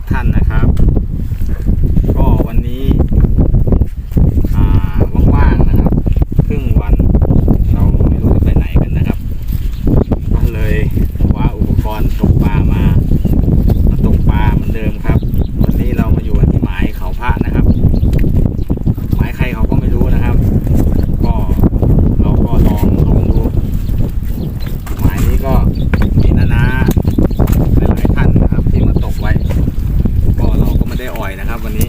ทุกท่านนะครับ ก็วันนี้อ่าว่างๆนะครับครึ่งวัน เราไม่รู้จะไปไหนกันนะครับ ก็เลยคว้าอุปกรณ์ตกปลามามาตกปลาเหมือนเดิมครับ วันนี้เรามาอยู่กันที่หมายเขาพระนะครับ หมายใครเขาก็ไม่รู้นะครับ ก็เราก็ลองลงดู หมายนี้ก็มีนานาหลายๆท่านนะครับ ที่มาตกไว้ ก็เราก็ไม่ได้อ่อยนะครับ วันนี้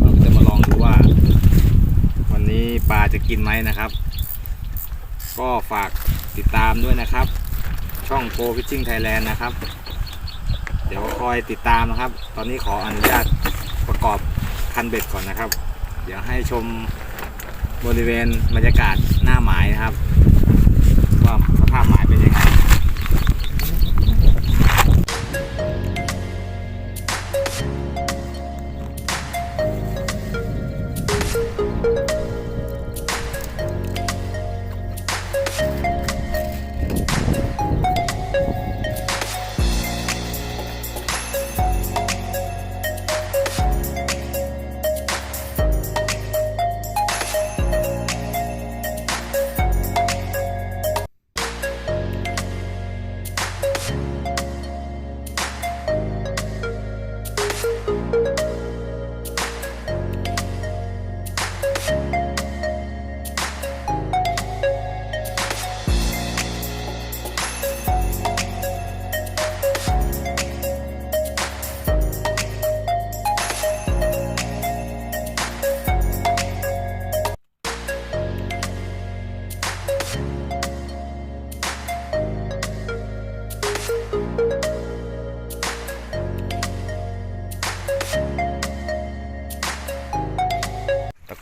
เราจะมาลองดูว่า วันนี้ปลาจะกินไหมนะครับ ก็ฝากติดตามด้วยนะครับ ช่องโ o ฟิชชิ่งไทยแลนด์นะครับ เดี๋ยวคอยติดตามนะครับ ตอนนี้ขออนุญาตประกอบคันเบ็ดก่อนนะครับ เดี๋ยวให้ชมบริเวณบรรยากาศหน้าหมายนะครับ ว่าสภาพหมายเป็นยังไง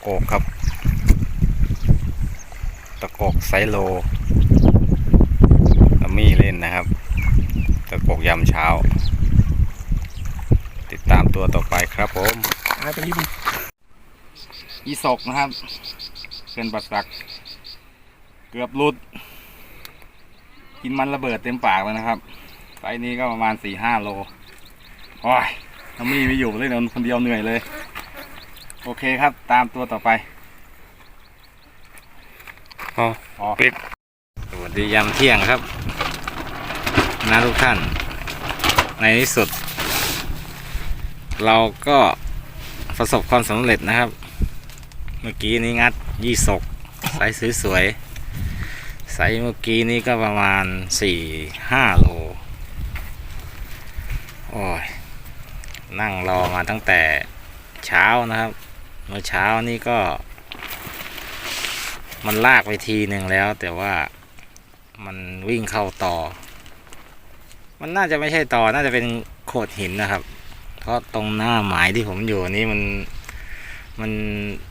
ตะโกครับ ตะโกกไซโลอามี่เล่นนะครับ ตะโกกยามเช้า ติดตามตัวต่อไปครับผมไปที่มันอีศกนะครับเป็นปัสสัก เกือบหลุด กินมันระเบิดเต็มปากเลยนะครับไซนี้ก็ประมาณสี่ห้าโล โอ้ยน้ำมีไม่อยู่เลยเดี๋ยคนเดียวเหนื่อยเลย โอเคครับ ตามตัวต่อไปอ๋ออ๋อปิดสวัสดียามเที่ยงครับ นะทุกท่าน ในที่สุด เราก็ประสบความสำเร็จนะครับ เมื่อกี้นี้งัดยี่สกไซส์สวยๆไซส์เมื่อกี้นี้ก็ประมาณสี่ห้าโล โอ้ย นั่งรอมาตั้งแต่เช้านะครับ เมื่อเช้านี่ก็ มันลากไปทีหนึ่งแล้ว แต่ว่ามันวิ่งเข้าต่อ มันน่าจะไม่ใช่ต่อ น่าจะเป็นโขดหินนะครับ เพราะตรงหน้าหมายที่ผมอยู่นี้มันมัน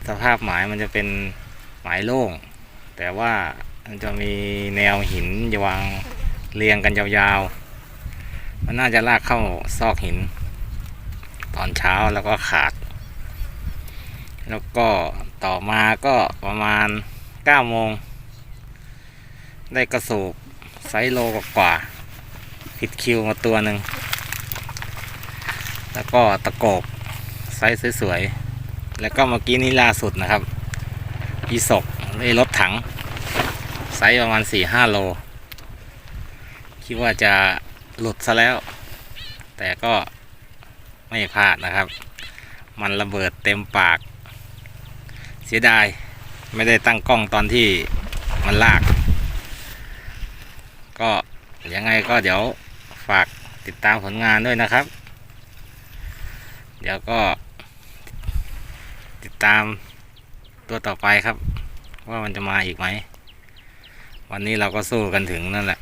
สภาพหมายมันจะเป็นหมายโล่ง แต่ว่ามันจะมีแนวหินวางเรียงกันยาวๆ มันน่าจะลากเข้าซอกหิน ตอนเช้าแล้วก็ขาด แล้วก็ต่อมาก็ประมาณ9โมง ได้กระสูบไซส์โลกว่า ผิดคิวมาตัวหนึ่ง แล้วก็ตะโกบไซส์สวยๆ แล้วก็เมื่อกี้นี้ล่าสุดนะครับอีศกได้รถถัง ไซส์ประมาณ 4-5 โล คิดว่าจะหลุดซะแล้ว แต่ก็ไม่พลาดนะครับ มันระเบิดเต็มปาก เสียดาย ไม่ได้ตั้งกล้องตอนที่มันลาก ก็ยังไงก็เดี๋ยวฝากติดตามผลงานด้วยนะครับ เดี๋ยวก็ ติดตามตัวต่อไปครับ ว่ามันจะมาอีกไหม วันนี้เราก็สู้กันถึงนั่นแหละ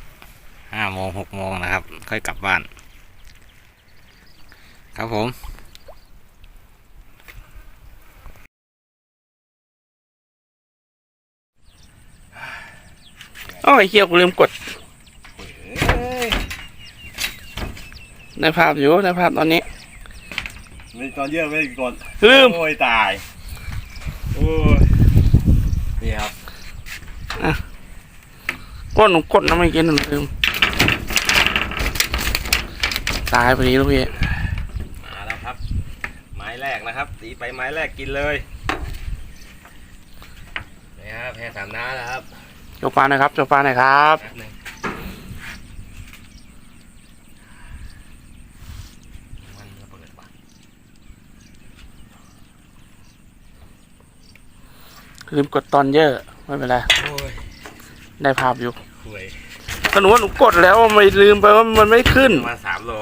ห้าโมงหกโมงนะครับ ค่อยกลับบ้าน ครับผม โอ้ยเฮียกูลืมกดในภาพอยู่ในภาพตอนนี้ไม่ตอนเยอะไม่กดลืมโอ้ยตายโอ้ยนี่ครับกดหนูกดน้ำไม่กินหนูลืมตายพอดีลูกพี่มาแล้วครับแรกนะครับตีไปไม้แรกกินเลยนี่ครับแพสามน้าแล้วครับ จกปลาหน่อยครับจกปลาหน่อยครับแป๊บหนึงมันระเบิดว่ะลืมกดตอนเยอะ ไม่เป็นไรโอ้ยได้ภาพอยู่ห่วยก็หนูว่าหนูกดแล้วไม่ลืมไปว่ามันไม่ขึ้นประมาณสามโล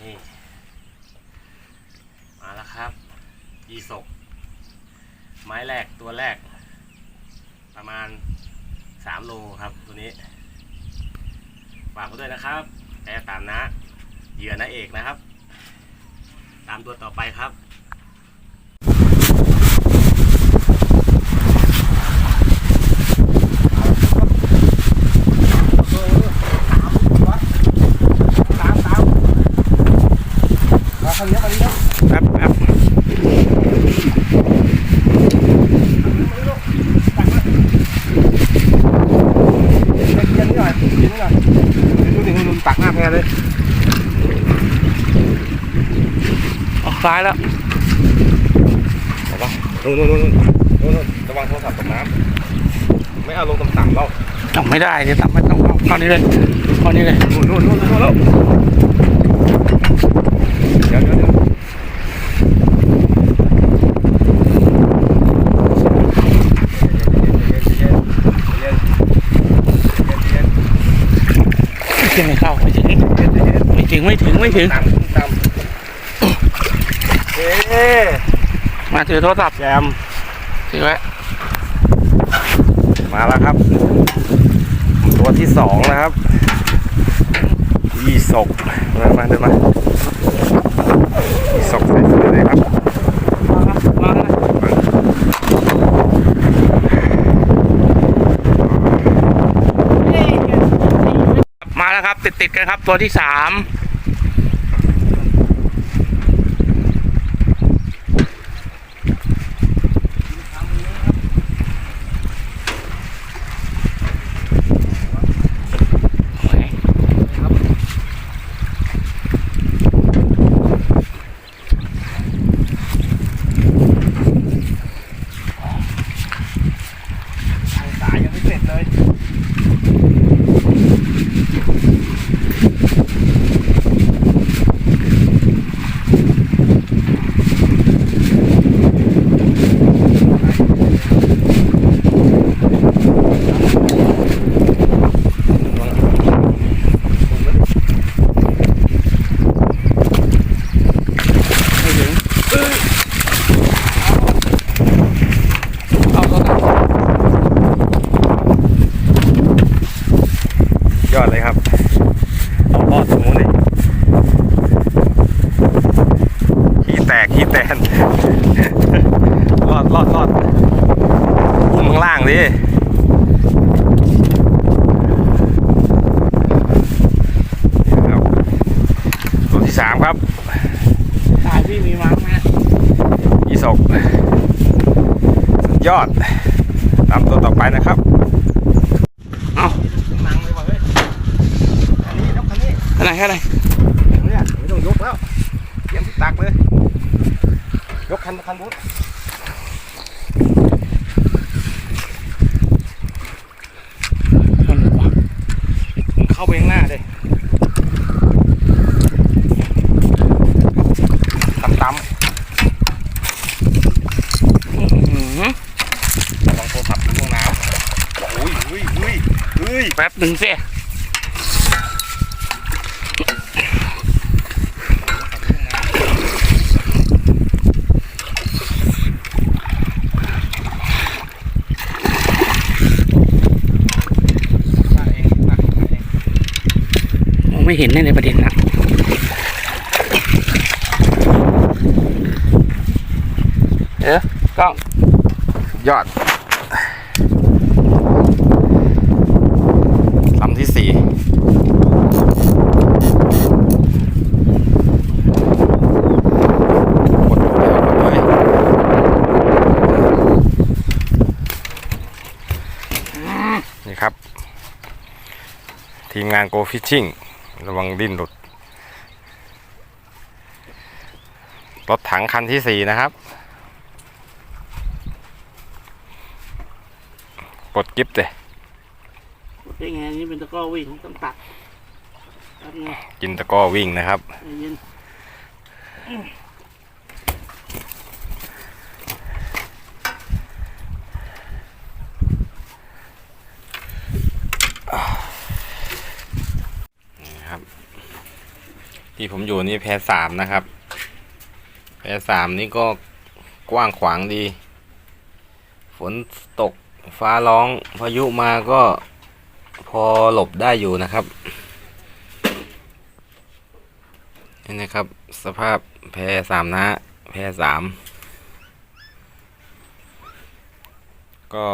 นี่ มาแล้วครับ ยีศก ไม้แรกตัวแรก ประมาณสาม โลครับ ตัวนี้ฝากไว้ด้วยนะครับแอตามนะเหยื่อนะเอกนะครับ ตามตัวต่อไปครับแป๊บแป๊บออก ซ้ายแล้วนู่นนู่นนู่นนู่นนู่นระวังโทรศัพท์ตกน้ำไม่เอาลงต่ำๆแล้วทำไม่ได้เนี่ยทำไม่ต้องเอาเข้านี้เลยเข้านี้เลยนู่นนู่นนู่นนู่นแล้วเดี๋ยวเดี๋ยวเดี๋ยวเย็นๆเย็นๆเย็นๆไม่ถึงไม่เข้าไม่ถึงเย็นๆเย็นๆไม่ถึงไม่ถึงไม่ถึงต่ำต่ำเฮ้ มาถือโทรศัพท์แจมถือไว้มาแล้วครับ ตัวที่สองนะครับยี่ศกเดินมาเดินมายี่ศกใส่เสื้อเลยครับมาแล้วมาแล้วครับ ติดติดๆกันครับตัวที่สามสายยังไม่เสร็จเลย ไม่ถึงเอาโทรศัพท์ ยอดเลยครับเอารอดตรงนู้นเลยขี้แตกขี้แตนรอดรอดรอดอุ้มข้างล่างดินี่ครับตัวที่สามครับตายพี่มีมั้งไหมยี่สกสุดยอดตามตัวต่อไปนะครับ เอา นังเลยว่ะเฮ้ยคันนี้ยกคันนี้ ขนาด แค่ไหนเนี่ยไม่ต้องยกแล้วเตรียมที่ตักเลย ยกคันคันบูธผมเข้าไปข้างหน้าเลยต่ำอื้อหือๆระวังโทรศัพท์อยู่ห้องน้ำอุ้ยอุ้ยอุ้ยอุ้ยแป๊บหนึ่งสิ ไม่เห็นในประเด็นนะเอ๊ะกล้องยอดลำที่สี่หมดเลยนี่ครับทีมงานโกฟิชชิ่ง ระวังดิ้นหลุด รถถังคันที่สี่นะครับ กดกิฟต์เลยเป็นไงนี่เป็นตะกร้อวิ่งต้องตัดแป๊บนึงกินตะกร้อวิ่งนะครับใจเย็นครับ ที่ผมอยู่นี่แพรสามนะครับ แพรสามนี่ก็กว้างขวางดี ฝนตกฟ้าร้องพายุมาก็พอหลบได้อยู่นะครับนี่นะครับ สภาพแพรสามนะ แพรสามก็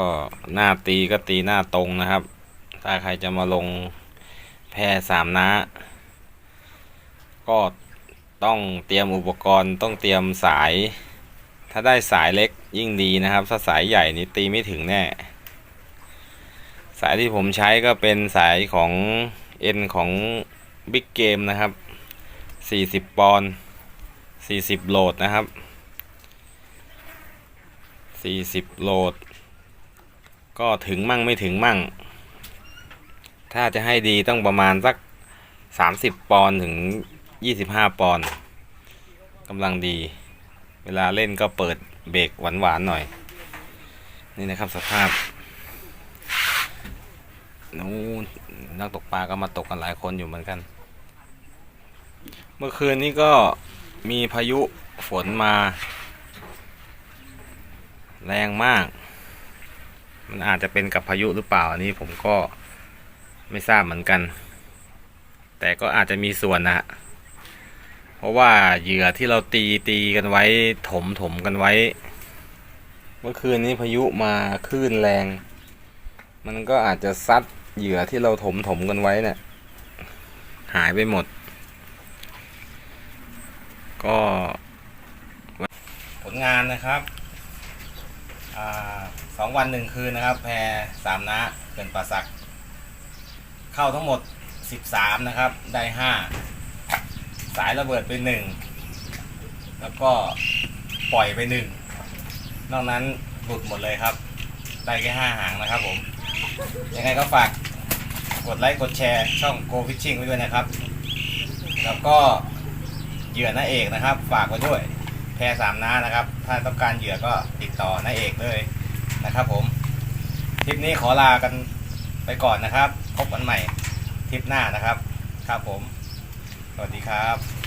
หน้าตีก็ตีหน้าตรงนะครับ ถ้าใครจะมาลงแพรสามนะ ก็ต้องเตรียมอุปกรณ์ต้องเตรียมสาย ถ้าได้สายเล็กยิ่งดีนะครับ ถ้าสายใหญ่นี่ตีไม่ถึงแน่ สายที่ผมใช้ก็เป็นสายของ N ของ Big Game นะครับ 40 ปอนด์ 40 โหลดนะครับ 40 โหลด ก็ถึงมั่งไม่ถึงมั่ง ถ้าจะให้ดีต้องประมาณสักสามสิบปอนด์ถึง ยี่สิบห้าปอนด์กำลังดี เวลาเล่นก็เปิดเบรกหวานๆหน่อย นี่นะครับสภาพนู้นนักตกปลาก็มาตกกันหลายคนอยู่เหมือนกัน เมื่อคืนนี้ก็มีพายุฝนมา แรงมาก มันอาจจะเป็นกับพายุหรือเปล่าอันนี้ผมก็ไม่ทราบเหมือนกัน แต่ก็อาจจะมีส่วนนะฮะ เพราะว่าเหยื่อที่เราตีตีกันไว้ถมถมกันไว้ เมื่อคืนนี้พายุมาคลื่นแรง มันก็อาจจะซัดเหยื่อที่เราถมถมกันไว้เนี่ยหายไปหมด ก็ผลงานนะครับอสองวันหนึ่งคืนนะครับ แพรสามนะเกินป่าสัก เข้าทั้งหมด 13 นะครับ ได้5สายระเบิดไป1แล้วก็ปล่อยไป1นอกนั้นหลุดหมดเลยครับได้แค่5หางนะครับผมยังไงก็ฝากกดไลค์กดแชร์ช่อง Go Fishing ไว้ด้วยนะครับ แล้วก็เหยื่อน้าเอกนะครับ ฝากไว้ด้วยแพรสามน้านะครับ ถ้าต้องการเหยื่อก็ติดต่อน้าเอกเลยนะครับ ผมคลิปนี้ขอลากันไปก่อนนะครับ พบกันใหม่ทริปหน้านะครับ ครับผม สวัสดีครับ